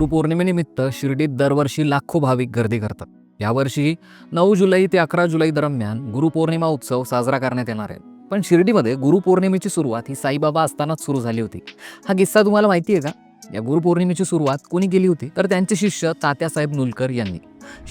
गुरुपौर्णिमेनिमित्त शिर्डीत दरवर्षी लाखो भाविक गर्दी करतात. यावर्षी नऊ जुलै ते अकरा जुलै दरम्यान गुरुपौर्णिमा उत्सव साजरा करण्यात येणार आहे. पण शिर्डीमध्ये गुरुपौर्णिमेची सुरुवात ही साईबाबा असतानाच सुरू झाली होती. हा किस्सा तुम्हाला माहिती आहे का? या गुरुपौर्णिमेची सुरुवात कोणी केली होती? तर त्यांचे शिष्य तात्यासाहेब नुलकर यांनी.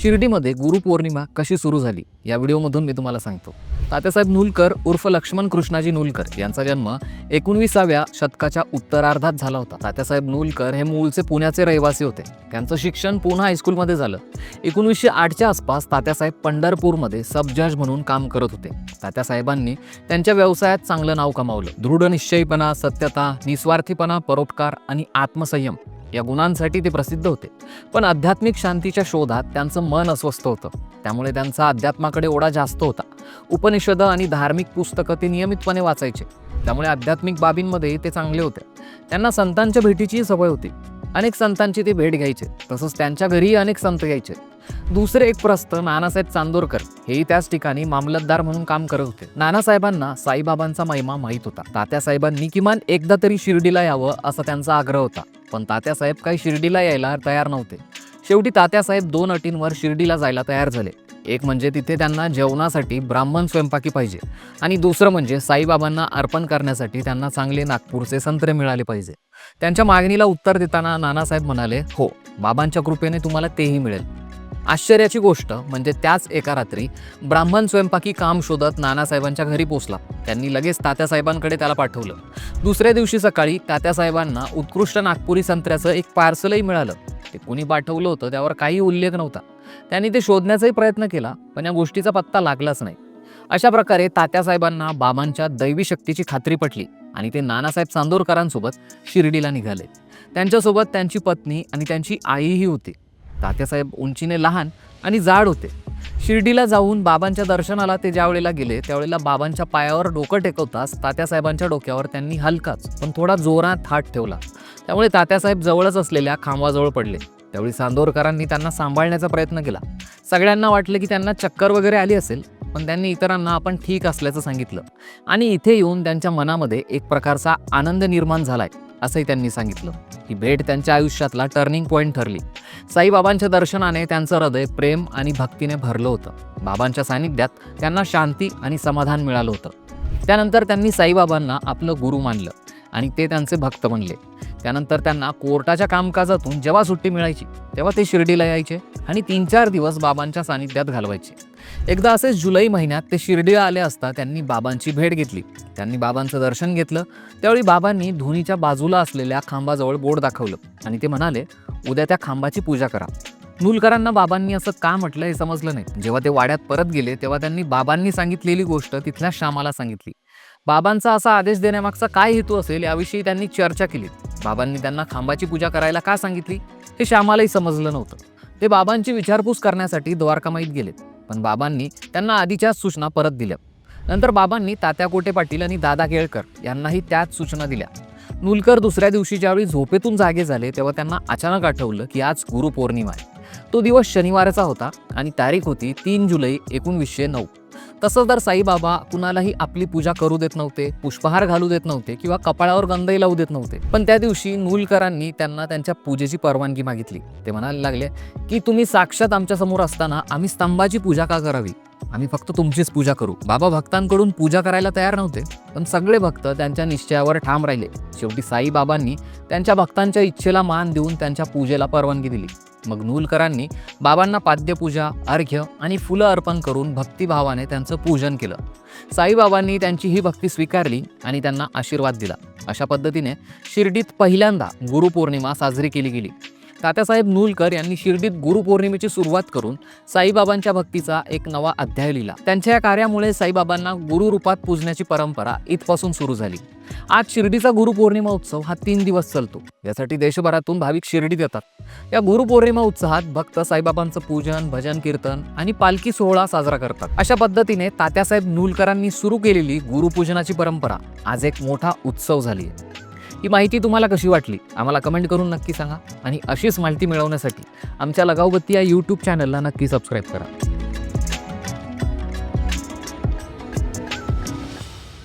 शिर्डीमध्ये गुरुपौर्णिमा कशी सुरू झाली या व्हिडिओमधून मी तुम्हाला सांगतो. तात्यासाहेब नूलकर उर्फ लक्ष्मण कृष्णाजी नूलकर यांचा जन्म एकोणविसाव्या शतकाच्या उत्तरार्धात झाला होता. तात्यासाहेब नूलकर हे मूळचे पुण्याचे रहिवासी होते. त्यांचं शिक्षण पुन्हा हायस्कूलमध्ये झालं. एकोणीसशे आठच्या आसपास तात्यासाहेब पंढरपूरमध्ये सब जज म्हणून काम करत होते. तात्यासाहेबांनी त्यांच्या व्यवसायात चांगलं नाव कमावलं. दृढ निश्चयपणा सत्यता निस्वार्थीपणा परोपकार आणि आत्मसंयम या गुणांसाठी ते प्रसिद्ध होते. पण आध्यात्मिक शांतीच्या शोधात त्यांचं मन अस्वस्थ होतं. त्यामुळे त्यांचा अध्यात्माकडे ओढा जास्त होता. उपनिषदं आणि धार्मिक पुस्तकं ते नियमितपणे वाचायचे. त्यामुळे आध्यात्मिक बाबींमध्ये ते चांगले होते. त्यांना संतांच्या भेटीची सवय होती. अनेक संतांची ते भेट घ्यायचे. तसंच त्यांच्या घरीही अनेक संत यायचे. दुसरे एक प्रस्त नानासाहेब चांदोरकर. हेही त्याच ठिकाणी मामलतदार म्हणून काम करत होते. नानासाहेबांना साईबाबांचा महिमा माहीत होता. तात्यासाहेबांनी किमान एकदा तरी शिर्डीला यावं असा त्यांचा आग्रह होता. पण तात्यासाहेब काही शिर्डीला यायला तयार नव्हते. शेवटी तात्यासाहेब दोन अटींवर शिर्डीला जायला तयार झाले. एक म्हणजे तिथे त्यांना जेवणासाठी ब्राह्मण स्वयंपाकी पाहिजे आणि दुसरं म्हणजे साईबाबांना अर्पण करण्यासाठी त्यांना चांगले नागपूरचे संत्रे मिळाले पाहिजे. त्यांच्या मागणीला उत्तर देताना नानासाहेब म्हणाले हो बाबांच्या कृपेने तुम्हाला तेही मिळेल. आश्चर्याची गोष्ट म्हणजे त्याच एका रात्री ब्राह्मण स्वयंपाकी काम शोधत नानासाहेबांच्या घरी पोचला. त्यांनी लगेच तात्यासाहेबांकडे त्याला पाठवलं. दुसऱ्या दिवशी सकाळी तात्यासाहेबांना उत्कृष्ट नागपुरी संत्र्याचं एक पार्सलही मिळालं. ते कोणी पाठवलं होतं त्यावर काही उल्लेख नव्हता. त्यांनी ते शोधण्याचाही प्रयत्न केला पण या गोष्टीचा पत्ता लागलाच नाही. अशा प्रकारे तात्यासाहेबांना बाबांच्या दैवी शक्तीची खात्री पटली आणि ते नानासाहेब चांदोरकरांसोबत शिर्डीला निघाले. त्यांच्यासोबत त्यांची पत्नी आणि त्यांची आईही होती. तात्यासाहेब उंचीने लहान आणि जाड होते. शिर्डीला जाऊन बाबांच्या दर्शनाला ते ज्या वेळेला गेले त्यावेळेला बाबांच्या पायावर डोकं टेकवताच तात्यासाहेबांच्या डोक्यावर त्यांनी हलकाच पण थोडा जोरात हात ठेवला. त्यामुळे तात्यासाहेब जवळच असलेल्या खांबाजवळ पडले. त्यावेळी सांदोरकरांनी त्यांना सांभाळण्याचा प्रयत्न केला. सगळ्यांना वाटलं की त्यांना चक्कर वगैरे आली असेल पण त्यांनी इतरांना आपण ठीक असल्याचं सांगितलं. आणि इथे येऊन त्यांच्या मनामध्ये एक प्रकारचा आनंद निर्माण झालाय असंही त्यांनी सांगितलं. ही भेट त्यांच्या आयुष्यातला टर्निंग पॉईंट ठरली. साईबाबांच्या दर्शनाने त्यांचं हृदय प्रेम आणि भक्तीने भरलं होतं. बाबांच्या सानिध्यात त्यांना शांती आणि समाधान मिळालं होतं. त्यानंतर त्यांनी साईबाबांना आपलं गुरु मानलं आणि ते त्यांचे भक्त बनले. त्यानंतर त्यांना कोर्टाच्या कामकाजातून जेव्हा सुट्टी मिळायची तेव्हा ते शिर्डीला यायचे आणि तीन चार दिवस बाबांच्या सानिध्यात घालवायचे. एकदा असेच जुलै महिन्यात ते शिर्डीला आले असता त्यांनी बाबांची भेट घेतली. त्यांनी बाबांचं दर्शन घेतलं. त्यावेळी बाबांनी धोनीच्या बाजूला असलेल्या खांबाजवळ बोर्ड दाखवलं आणि ते म्हणाले उद्या त्या खांबाची पूजा करा. मुलकरांना बाबांनी असं का म्हटलं हे समजलं नाही. जेव्हा ते वाड्यात परत गेले तेव्हा त्यांनी बाबांनी सांगितलेली गोष्ट तिथल्या श्यामाला सांगितली. बाबांचा असा आदेश देण्यामागचा काय हेतू असेल याविषयी त्यांनी चर्चा केली. बाबांनी त्यांना खांबाची पूजा करायला का सांगितली हे श्यामालाही समजलं नव्हतं. ते बाबांची विचारपूस करण्यासाठी द्वारकामाईत गेलेत पण बाबांनी त्यांना आधीच्याच सूचना परत दिल्या. नंतर बाबांनी तात्या कोटे पाटील आणि दादा केळकर यांनाही त्याच सूचना दिल्या. नुलकर दुसऱ्या दिवशी ज्यावेळी झोपेतून जागे झाले तेव्हा त्यांना अचानक आठवलं की आज गुरुपौर्णिमा आहे. तो दिवस शनिवारचा होता आणि तारीख होती तीन जुलै एकोणवीसशे नऊ. तसं तर साईबाबा कुणालाही आपली पूजा करू देत नव्हते पुष्पहार घालू देत नव्हते किंवा कपाळावर गंधही लावू देत नव्हते पण त्या दिवशी नूलकरांनी त्यांना त्यांच्या पूजेची परवानगी मागितली. ते म्हणायला लागले की तुम्ही साक्षात आमच्यासमोर असताना आम्ही स्तंभाची पूजा का करावी? आम्ही फक्त तुमचीच पूजा करू. बाबा भक्तांकडून पूजा करायला तयार नव्हते पण सगळे भक्त त्यांच्या निश्चयावर ठाम राहिले. शेवटी साईबाबांनी त्यांच्या भक्तांच्या इच्छेला मान देऊन त्यांच्या पूजेला परवानगी दिली. मग नूलकरांनी बाबांना पाद्यपूजा अर्घ्य आणि फुलं अर्पण करून भक्तिभावाने त्यांचं पूजन केलं. साईबाबांनी त्यांची ही भक्ती स्वीकारली आणि त्यांना आशीर्वाद दिला. अशा पद्धतीने शिर्डीत पहिल्यांदा गुरुपौर्णिमा साजरी केली गेली. तात्यासाहेब नूलकर यांनी शिर्डीत गुरुपौर्णिमेची सुरुवात करून साईबाबांच्या भक्तीचा एक नवा अध्याय लिहिला. त्यांच्या या कार्यामुळे साईबाबांना गुरुरूपात पूजण्याची परंपरा इथपासून सुरू झाली. आज शिर्डीचा गुरुपौर्णिमा उत्सव हा तीन दिवस चालतो. यासाठी देशभरातून भाविक शिर्डीत येतात. या गुरुपौर्णिमा उत्सवात भक्त साईबाबांचं पूजन भजन कीर्तन आणि पालखी सोहळा साजरा करतात. अशा पद्धतीने तात्यासाहेब नूलकरांनी सुरू केलेली गुरुपूजनाची परंपरा आज एक मोठा उत्सव झाली आहे. ही माहिती तुम्हाला कशी वाटली? आम्हाला कमेंट करून नक्की सांगा. आणि अशीच माहिती मिळवण्यासाठी आमच्या लगावबत्ती या यूट्यूब चॅनलला नक्की सबस्क्राईब करा.